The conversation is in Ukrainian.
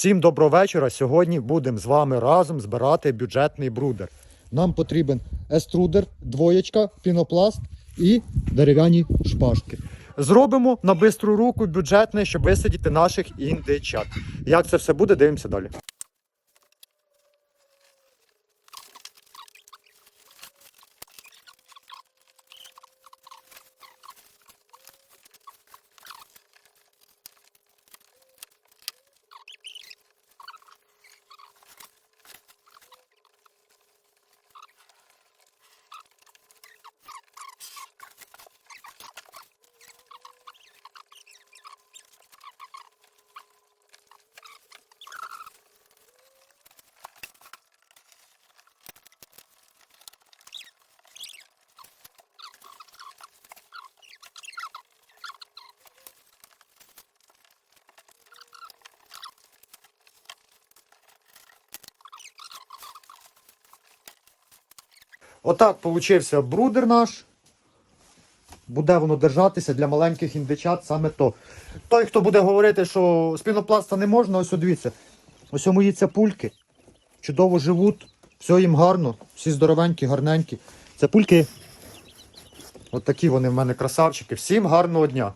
Всім доброго вечора. Сьогодні будемо з вами разом збирати бюджетний брудер. Нам потрібен еструдер, двоєчка, пінопласт і дерев'яні шпажки. Зробимо на бистру руку бюджетне, щоб висадити наших індичат. Як це все буде, дивимося далі. Отак получився брудер наш. Буде воно держатися для маленьких індичат саме то. Той, хто буде говорити, що з пінопласта не можна, ось дивіться. Ось у мої цапульки. Чудово живуть, все їм гарно, всі здоровенькі, гарненькі. Цапульки. От такі вони в мене красавчики. Всім гарного дня.